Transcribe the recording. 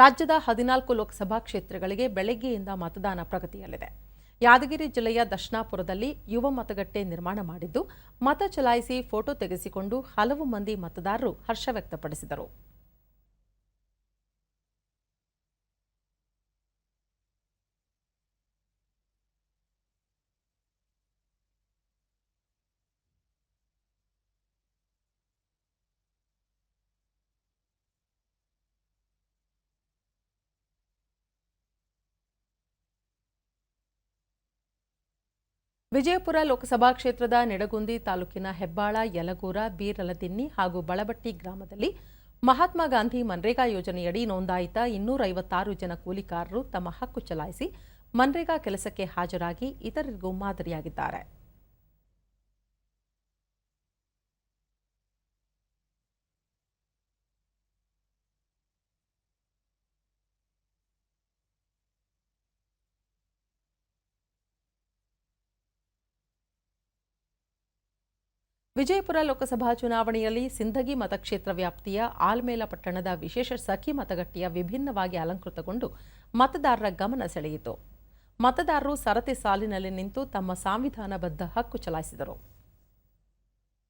ರಾಜ್ಯದ ಹದಿನಾಲ್ಕು ಲೋಕಸಭಾ ಕ್ಷೇತ್ರಗಳಿಗೆ ಬೆಳಗ್ಗೆಯಿಂದ ಮತದಾನ ಪ್ರಗತಿಯಲ್ಲಿದೆ. ಯಾದಗಿರಿ ಜಿಲ್ಲೆಯ ದರ್ಶನಾಪುರದಲ್ಲಿ ಯುವ ಮತಗಟ್ಟೆ ನಿರ್ಮಾಣ ಮಾಡಿದ್ದು, ಮತ ಚಲಾಯಿಸಿ ಫೋಟೋ ತೆಗೆಸಿಕೊಂಡು ಹಲವು ಮಂದಿ ಮತದಾರರು ಹರ್ಷ ವ್ಯಕ್ತಪಡಿಸಿದರು. ವಿಜಯಪುರ ಲೋಕಸಭಾ ಕ್ಷೇತ್ರದ ನಿಡಗುಂದಿ ತಾಲೂಕಿನ ಹೆಬ್ಬಾಳ, ಯಲಗೂರ, ಬೀರಲದಿನ್ನಿ ಹಾಗೂ ಬಳಬಟ್ಟಿ ಗ್ರಾಮದಲ್ಲಿ ಮಹಾತ್ಮ ಗಾಂಧಿ ಮನ್ರೇಗಾ ಯೋಜನೆಯಡಿ ನೋಂದಾಯಿತ ಇನ್ನೂರ ಐವತ್ತಾರು ಜನ ಕೂಲಿಕಾರರು ತಮ್ಮ ಹಕ್ಕು ಚಲಾಯಿಸಿ ಮನ್ರೇಗಾ ಕೆಲಸಕ್ಕೆ ಹಾಜರಾಗಿ ಇತರರಿಗೂ ಮಾದರಿಯಾಗಿದ್ದಾರೆ. ವಿಜಯಪುರ ಲೋಕಸಭಾ ಚುನಾವಣೆಯಲ್ಲಿ ಸಿಂಧಗಿ ಮತಕ್ಷೇತ್ರ ವ್ಯಾಪ್ತಿಯ ಆಲ್ಮೇಲ ಪಟ್ಟಣದ ವಿಶೇಷ ಸಖಿ ಮತಗಟ್ಟೆಯ ವಿಭಿನ್ನವಾಗಿ ಅಲಂಕೃತಗೊಂಡು ಮತದಾರರ ಗಮನ ಸೆಳೆಯಿತು. ಮತದಾರರು ಸರತಿ ಸಾಲಿನಲ್ಲಿ ನಿಂತು ತಮ್ಮ ಸಂವಿಧಾನಬದ್ಧ ಹಕ್ಕು ಚಲಾಯಿಸಿದರು.